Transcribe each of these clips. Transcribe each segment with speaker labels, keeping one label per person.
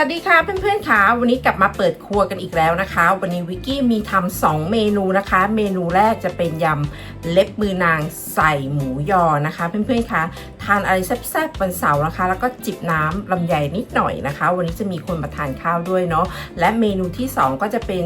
Speaker 1: สวัสดีค่ะเพื่อนๆค่ะวันนี้กลับมาเปิดครัวกันอีกแล้วนะคะ วันนี้วิกกี้มีทำสองเมนูนะคะ เมนูแรกจะเป็นยำเล็บมือนางใส่หมูยอนะคะ เพื่อนๆคะทานอะไรแซ่บๆวันเสาร์นะคะ แล้วก็จิบน้ำลำไยนิดหน่อยนะคะ วันนี้จะมีคนมาทานข้าวด้วยเนาะและเมนูที่สองก็จะเป็น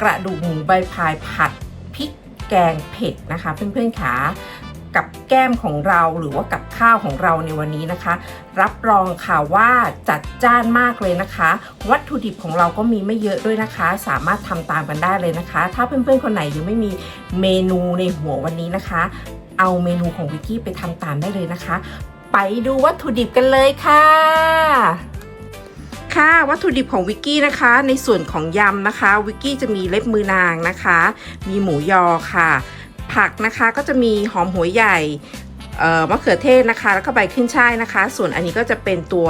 Speaker 1: กระดูกหมูใบพายผัดพริกแกงเผ็ดนะคะ เพื่อนๆค่ะ กับแก้มของเราหรือว่ากับข้าวของเราในวันนี้นะคะ รับรองค่ะว่าจัดจ้านมากเลยนะคะ วัตถุดิบของเราก็มีไม่เยอะด้วยนะคะ สามารถทำตามกันได้เลยนะคะ ถ้าเพื่อนๆคนไหนยังไม่มีเมนูในหัววันนี้นะคะ เอาเมนูของวิกกี้ไปทำตามได้เลยนะคะ ไปดูวัตถุดิบกันเลยค่ะค่ะวัตถุดิบของวิกกี้นะคะ ในส่วนของยำนะคะ วิกกี้จะมีเล็บมือนางนะคะ มีหมูยอค่ะ ผักนะคะก็จะมีหอมหัวใหญ่มะเขือเทศนะคะ แล้วก็ใบขึ้นช่ายนะคะ ส่วนอันนี้ก็จะเป็นตัว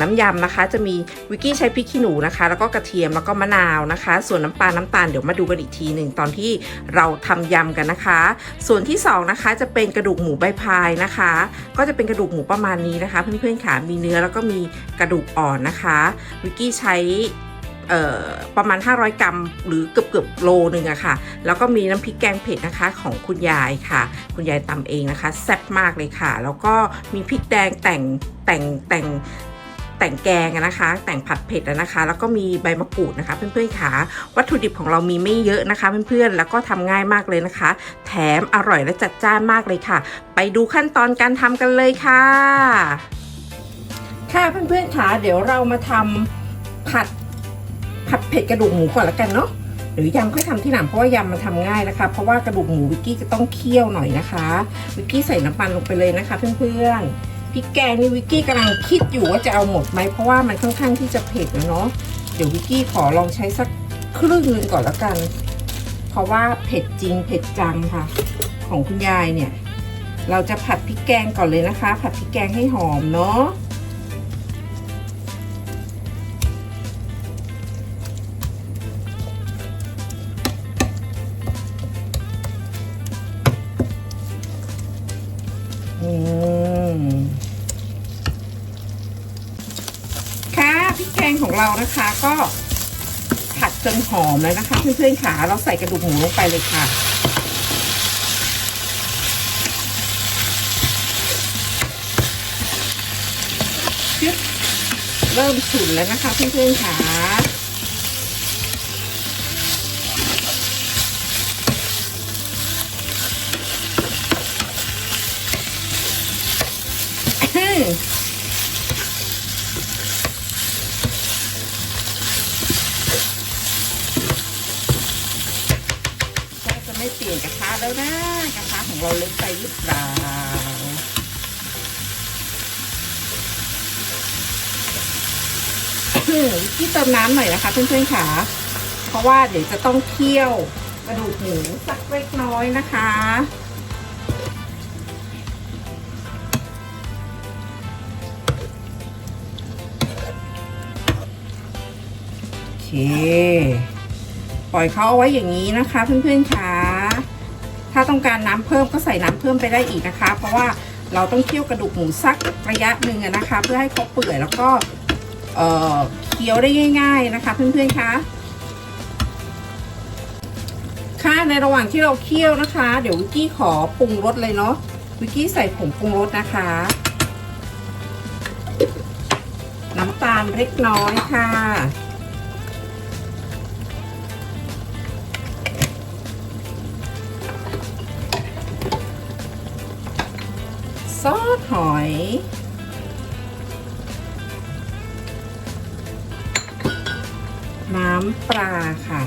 Speaker 1: น้ำยำนะคะ จะมีวิกกี้ใช้พริกขี้หนูนะคะ แล้วก็กระเทียมแล้วก็มะนาวนะคะ ส่วนน้ำปลาน้ำตาลเดี๋ยวมาดูกันอีกทีหนึ่งตอนที่เราทำยำกันนะคะ ส่วนที่สองนะคะจะเป็นกระดูกหมูใบพายนะคะ ก็จะเป็นกระดูกหมูประมาณนี้นะคะ เพื่อนๆค่ะมีเนื้อแล้วก็มีกระดูกอ่อนนะคะ วิกกี้ใช้ ประมาณ 500 กรัม หรือเกือบเกือบๆโลนึงอะค่ะ แล้วก็มีน้ำพริกแกงเผ็ดนะคะของคุณยายค่ะ คุณยายตำเองนะคะแซ่บมากเลยค่ะ แล้วก็มีพริกแดงแต่งแต่งแต่งแต่งแกงนะคะ แต่งผัดเผ็ดนะคะ แล้วก็มีใบมะกรูดนะคะ เพื่อนๆค่ะวัตถุดิบของเรามีไม่เยอะนะคะ เพื่อนๆแล้วก็ทำง่ายมากเลยนะคะ แถมอร่อยและจัดจ้านมากเลยค่ะ ไปดูขั้นตอนการทำกันเลยค่ะ ค่ะเพื่อนๆค่ะเดี๋ยวเรามาทำผัด ผัดเผ็ดกระดูกหมูก่อนละกันเนาะหรือยำค่อยทำที่หลังเพราะว่ายำมันทำง่ายนะคะ เพราะว่ากระดูกหมูวิกกี้จะต้องเคี่ยวหน่อยนะคะ วิกกี้ใส่น้ำมันลงไปเลยนะคะ เพื่อนๆพริกแกงนี่วิกกี้กำลังคิดอยู่ว่าจะเอาหมดไหมเพราะว่ามันค่อนข้างที่จะเผ็ดนะเนาะเดี๋ยววิกกี้ขอลองใช้สักครึ่งนึงก่อนละกัน เพราะว่าเผ็ดจริงเผ็ดจังค่ะ ของคุณยายเนี่ย เราจะผัดพริกแกงก่อนเลยนะคะ ผัดพริกแกงให้หอมเนาะ นะคะ ก็ผัดจนหอมแล้วนะคะเพื่อนๆขาเราใส่กระดูกหมูลงไปเลยค่ะเริ่มฉุนแล้วนะคะเพื่อนๆขาก็ ไม่เปลี่ยนกระทะแล้วนะกระทะของเราเล็กไปหรือเปล่าวิกกี้เติมน้ำหน่อยนะคะเพื่อนๆค่ะ เพราะว่าเดี๋ยวจะต้องเคี่ยวกระดูกหมูสักเล็กน้อยนะคะโอเคปล่อยเขาเอาไว้อย่างนี้นะคะเพื่อนๆค่ะ ถ้าต้องการน้ำเพิ่มก็ใส่น้ำเพิ่มไปได้อีกนะคะ เพราะว่าเราต้องเคี่ยวกระดูกหมูสักระยะหนึ่งนะคะ เพื่อให้เขาเปื่อยแล้วก็เเคี้ยวได้ง่าย ๆนะคะ เพื่อนๆคะค่ะในระหว่างที่เราเคี่ยวนะคะ เดี๋ยววิกกี้ขอปรุงรสเลยเนาะวิกกี้ใส่ผงปรุงรสนะคะ น้ำตาลเล็กน้อยค่ะ ซอสหอย น้ำปลาค่ะ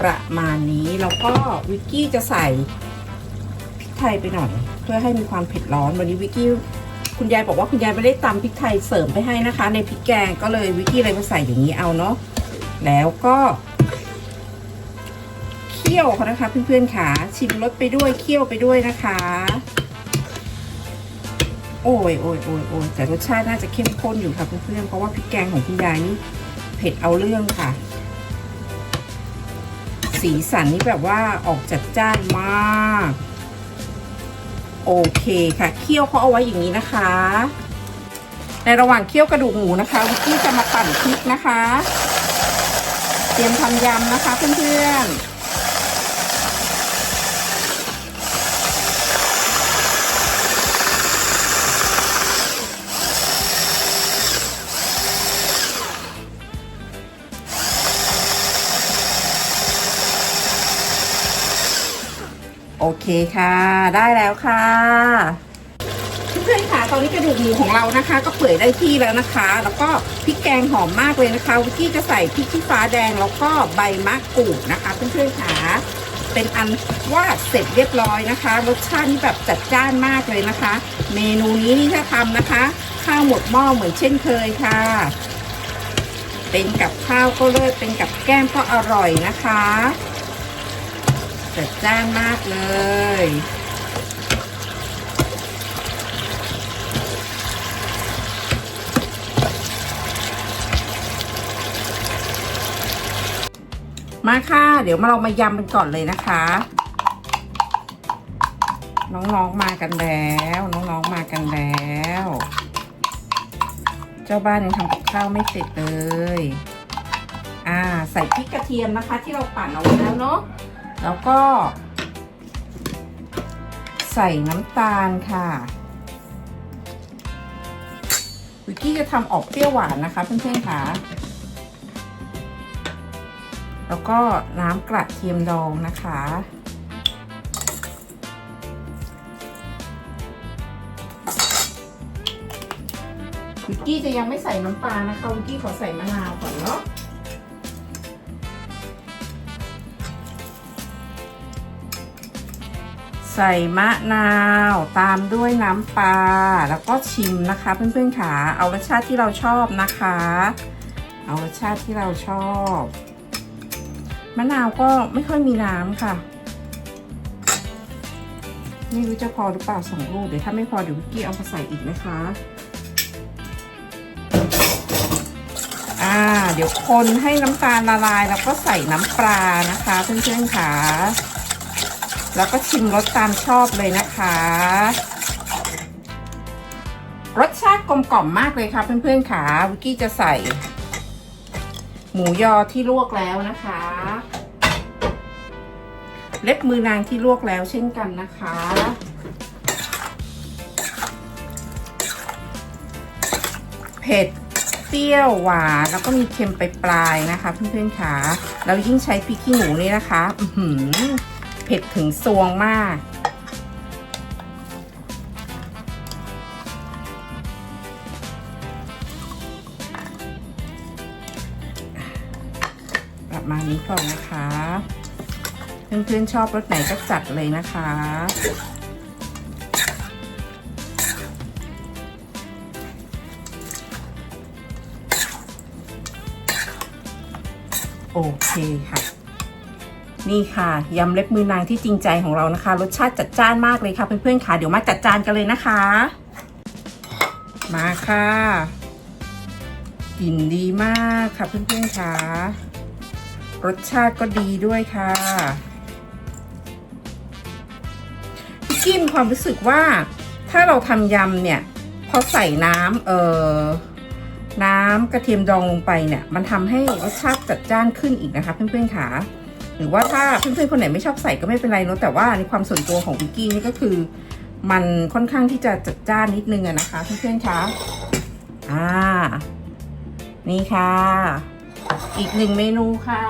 Speaker 1: ประมาณนี้แล้วก็วิกกี้จะใส่พริกไทยไปหน่อยเพื่อให้มีความเผ็ดร้อนวันนี้วิกกี้คุณยายบอกว่าคุณยายไม่ได้ตำพริกไทยเสริมไปให้นะคะ ในพริกแกงก็เลยวิกกี้เลยมาใส่อย่างนี้เอาเนาะแล้วก็ คี่ยวเขานะคะ เพื่อนๆค่ะชิมรสไปด้วยเคี่ยวไปด้วยนะคะ โอ้ยโอ้ยโอ้ยโอ้ยแต่รสชาติน่าจะเข้มข้นอยู่ค่ะเพื่อนๆเพราะว่าพริกแกงของคุณยายนี่เผ็ดเอาเรื่องค่ะ สีสันนี่แบบว่าออกจัดจ้านมาก โอเคค่ะเคี่ยวเขาเอาไว้อย่างนี้นะคะ ในระหว่างเคี่ยวกระดูกหมูนะคะวิกกี้จะมาปั่นพริกนะคะ เตรียมทำยำนะคะเพื่อนๆ โอเคค่ะ ได้แล้วค่ะเพื่อนๆค่ะตอนนี้กระดูกหมูของเรานะคะ ก็เปื่อยได้ที่แล้วนะคะ แล้วก็พริกแกงหอมมากเลยนะคะวิกกี้จะใส่พริกชี้ฟ้าแดงแล้วก็ใบมะกรูดนะคะเพื่อนๆค่ะเป็นอันว่าเสร็จเรียบร้อยนะคะรสชาตินี่แบบจัดจ้านมากเลยนะคะ เมนูนี้นี่ถ้าทำนะคะ ข้าวหมดหม้อเหมือนเช่นเคยค่ะ เป็นกับข้าวก็เลิศเป็นกับแก้มก็อร่อยนะคะ จัดจ้านมากเลย มาค่ะ เดี๋ยวมาเรามายำกันก่อนเลยนะคะ น้องๆมากันแล้ว น้องๆมากันแล้ว เจ้าบ้านยังทำกับข้าวไม่เสร็จเลย อ่า ใส่พริกกระเทียมนะคะ ที่เราปั่นเอาไว้แล้วเนาะ แล้วก็ ใส่น้ำตาลค่ะ วิกกี้จะทำออกเปรี้ยวหวานนะคะเพื่อนๆค่ะแล้วก็น้ำกระเทียมดองนะคะ วิกกี้จะยังไม่ใส่น้ำปลานะคะ วิกกี้ขอใส่มะนาวก่อนเนาะ ใส่มะนาวตามด้วยน้ำปลาแล้วก็ชิมนะคะเพื่อนๆค่ะเอารสชาติที่เราชอบนะคะ เอารสชาติที่เราชอบ มะนาวก็ไม่ค่อยมีน้ำค่ะไม่รู้จะพอหรือเปล่าสองลูกเดี๋ยวถ้าไม่พอเดี๋ยววิกกี้เอามาใส่อีกนะคะ อ่า เดี๋ยวคนให้น้ำตาลละลายแล้วก็ใส่น้ำปลานะคะเพื่อนๆค่ะ แล้วก็ชิมรสตามชอบเลยนะคะ รสชาติกลมกล่อมมากเลยค่ะเพื่อนๆค่ะวิกกี้จะใส่ หมูยอที่ลวกแล้วนะคะ เล็บมือนางที่ลวกแล้วเช่นกันนะคะเผ็ดเปรี้ยวหวานแล้วก็มีเค็มไปปลายๆนะคะ เพื่อนๆค่ะแล้วยิ่งใช้พริกขี้หนูนี่นะคะ อื ผ็ดถึงซวงมาก ประมาณนี้ก่อนนะคะ เพื่อนๆชอบรสไหนก็จัดเลยนะคะโอเคค่ะ นี่ค่ะยำเล็บมือนางที่จริงใจของเรานะคะ รสชาติจัดจ้านมากเลยค่ะเพื่อนๆค่ะเดี๋ยวมาจัดจานกันเลยนะคะ มาค่ะกลิ่นดีมากค่ะเพื่อนๆค่ะรสชาติก็ดีด้วยค่ะพี่กี้มีความรู้สึกว่าถ้าเราทำยำเนี่ยพอใส่น้ำเอ่อน้ำกระเทียมดองลงไปเนี่ย มันทำให้รสชาติจัดจ้านขึ้นอีกนะคะ เพื่อนๆค่ะ หรือว่าถ้าเพื่อนๆคนไหนไม่ชอบใส่ก็ไม่เป็นไรเนอะแต่ว่าในความส่วนตัวของวิกกี้นี่ก็คือ มันค่อนข้างที่จะจัดจ้านนิดนึงอะนะคะเพื่อนๆคะอ่า นี่ค่ะ อีกหนึ่งเมนูค่ะ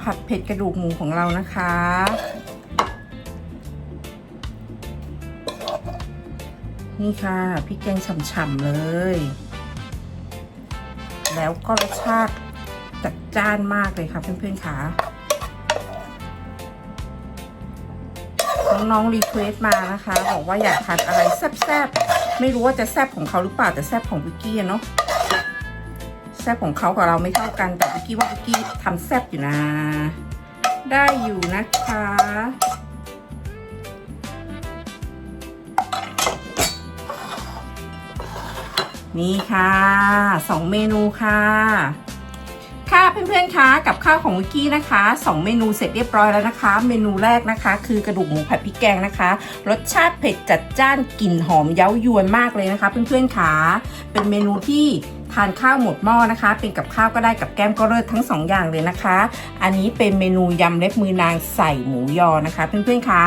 Speaker 1: ผัดเผ็ดกระดูกหมูของเรานะคะ นี่ค่ะพริกแกงฉ่ำๆเลย แล้วก็รสชาติจัดจ้านมากเลยค่ะเพื่อนๆค่ะน้องๆรีเควสมานะคะ บอกว่าอยากทานอะไรแซ่บๆ ไม่รู้ว่าจะแซ่บของเขาหรือเปล่าแต่แซ่บของวิกกี้เนาะแซ่บของเขากับเราไม่เท่ากันแต่วิกกี้ว่าวิกกี้ทำแซ่บอยู่นะ ได้อยู่นะคะ นี่ค่ะสองเมนูค่ะ ค่ะค่เพื่อนๆคะกับข้าวของวิกกี้นะคะสองเมนูเสร็จเรียบร้อยแล้วนะคะ เมนูแรกนะคะ คือกระดูกหมูผัดพริกแกงนะคะ รสชาติเผ็ดจัดจ้านกลิ่นหอมเย้ายวนมากเลยนะคะ เพื่อนๆคะเป็นเมนูที่ทานข้าวหมดหม้อนะคะ เป็นกับข้าวก็ได้กับแก้มก็เลิศทั้งสองอย่างเลยนะคะ อันนี้เป็นเมนูยำเล็บมือนางใส่หมูยอนะคะ เพื่อนๆคะ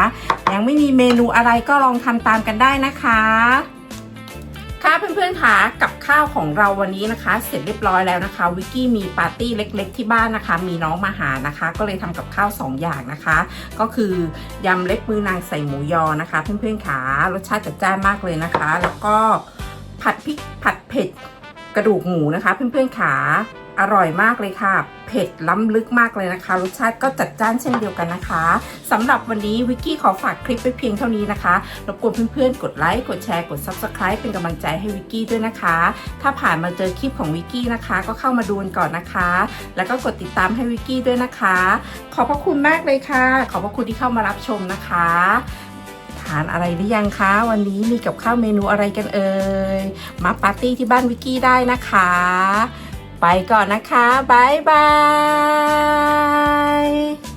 Speaker 1: ยังไม่มีเมนูอะไรก็ลองทำตามกันได้นะคะ ค่ะเพื่อนๆคะกับข้าวของเราวันนี้นะคะ เสร็จเรียบร้อยแล้วนะคะวิกกี้มีปาร์ตี้เล็ก ๆ ที่บ้านนะคะ มีน้องมาหานะคะ ก็เลยทำกับข้าว 2 อย่างนะคะ ก็คือยำเล็กมือนางใส่หมูยอนะคะ เพื่อนๆขารสชาติจัดจ้านมากเลยนะคะ แล้วก็ผัดพริกผัดเผ็ด กระดูกหมูนะคะ เพื่อนๆขาอร่อยมากเลยค่ะ เผ็ดล้ำลึกมากเลยนะคะ รสชาติก็จัดจ้านเช่นเดียวกันนะคะสำหรับวันนี้วิกกี้ขอฝากคลิปไปเพียงเท่านี้นะคะ รบกวนเพื่อนๆ กดไลค์ กดแชร์ กด Subscribe เป็นกำลังใจให้วิกกี้ด้วยนะคะ ถ้าผ่านมาเจอคลิปของวิกกี้นะคะ ก็เข้ามาดูกันก่อนนะคะ แล้วก็กดติดตามให้วิกกี้ด้วยนะคะ ขอบพระคุณมากเลยค่ะ ขอบพระคุณที่เข้ามารับชมนะคะ ทานอะไรหรือยังคะ วันนี้มีกับข้าวเมนูอะไรกันเอ่ย มาปาร์ตี้ที่บ้านวิกกี้ได้นะคะ ไปก่อนนะคะบ๊ายบาย